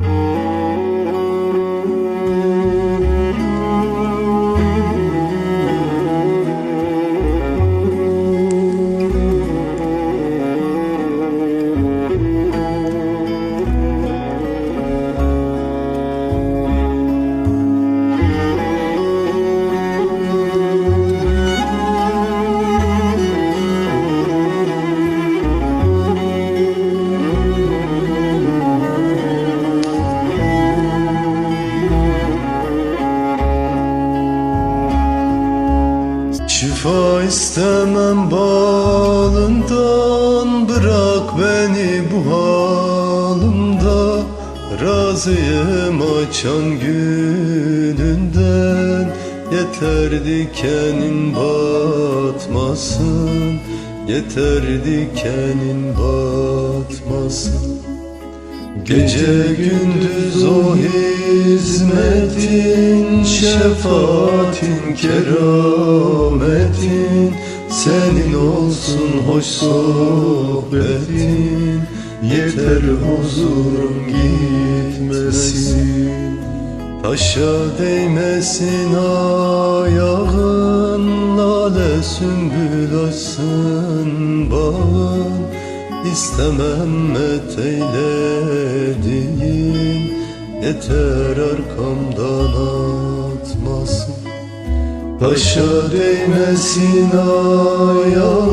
Mm-hmm. Şifa istemem balından Bırak beni bu halimde. Razıyım açan gününden Yeter dikenin batmasın. Yeter dikenin batmasın Gece gündüz o hizmetin Şefaatin, kerametin Senin olsun hoş sohbetin Yeter huzurum gitmesin. Taşa değmesin ayağın Lale sümbül açsın bağın İstemem eteylediğin Yeter arkamdan atmasın. Taşa değmesin ayağın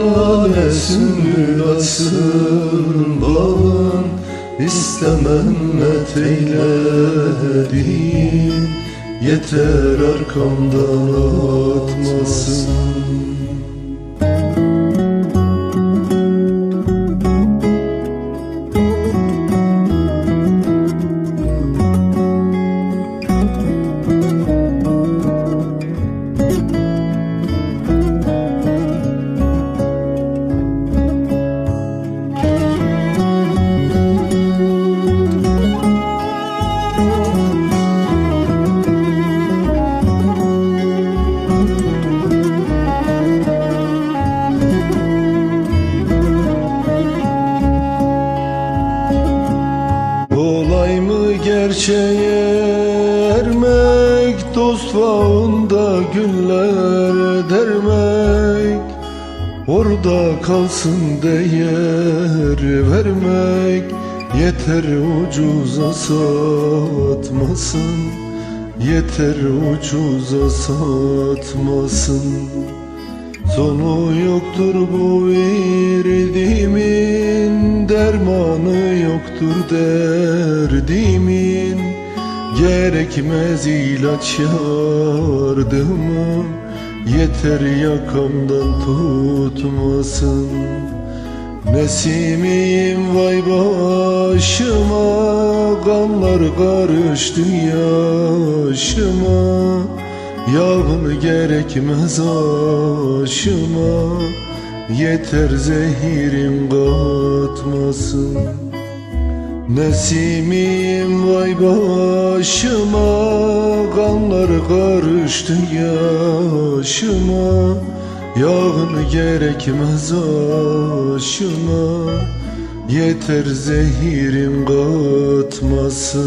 Lale sümbül açsın bağın İstemem eteylediğin Yeter arkamdan atmasın gerçeğe ermek Dost bağında güller dermek Orada kalsın değer vermek Yeter ucuza satmasın Yeter ucuza satmasın. Sonu yoktur bu virdimin Dermanı yoktur derdimin Gerekmez ilaç yardımı Yeter yakamdan tutmasın. Nesimiyim vay başıma. Kanlar karıştı yaşıma. Yağın gerekmez aşıma. Yeter zehirin katmasın Nesimiyim vay başıma Kanlar karıştı yaşıma. Yağın gerekmez aşıma Yeter zehirin katmasın